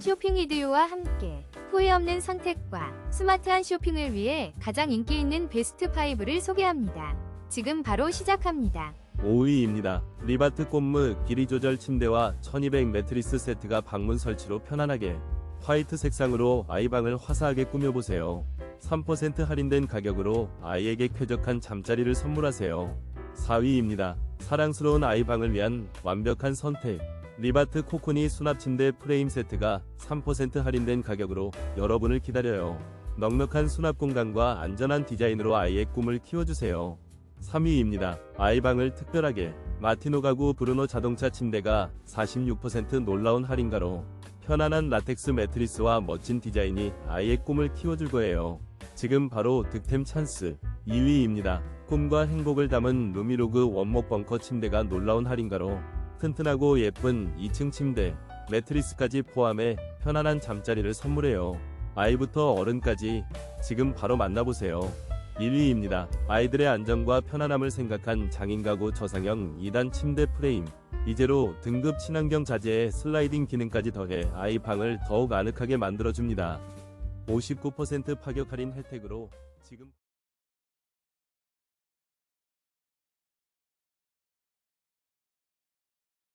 쇼핑 리드요와 함께 후회 없는 선택과 스마트한 쇼핑을 위해 가장 인기 있는 베스트 5를 소개합니다. 지금 바로 시작합니다. 5위입니다. 리바트 꽃무 길이 조절 침대와 1200 매트리스 세트가 방문 설치로 편안하게 화이트 색상으로 아이방을 화사하게 꾸며보세요. 3% 할인된 가격으로 아이에게 쾌적한 잠자리를 선물하세요. 4위입니다. 사랑스러운 아이방을 위한 완벽한 선택. 리바트 코코니 수납 침대 프레임 세트가 3% 할인된 가격으로 여러분을 기다려요. 넉넉한 수납 공간과 안전한 디자인으로 아이의 꿈을 키워주세요. 3위입니다. 아이방을 특별하게 마티노 가구 브루노 자동차 침대가 46% 놀라운 할인가로 편안한 라텍스 매트리스와 멋진 디자인이 아이의 꿈을 키워줄 거예요. 지금 바로 득템 찬스 2위입니다. 꿈과 행복을 담은 루미로그 원목 벙커 침대가 놀라운 할인가로 튼튼하고 예쁜 2층 침대, 매트리스까지 포함해 편안한 잠자리를 선물해요. 아이부터 어른까지 지금 바로 만나보세요. 1위입니다. 아이들의 안전과 편안함을 생각한 장인 가구 저상형 2단 침대 프레임. 이제로 등급 친환경 자재에 슬라이딩 기능까지 더해 아이 방을 더욱 아늑하게 만들어줍니다. 59% 파격 할인 혜택으로 지금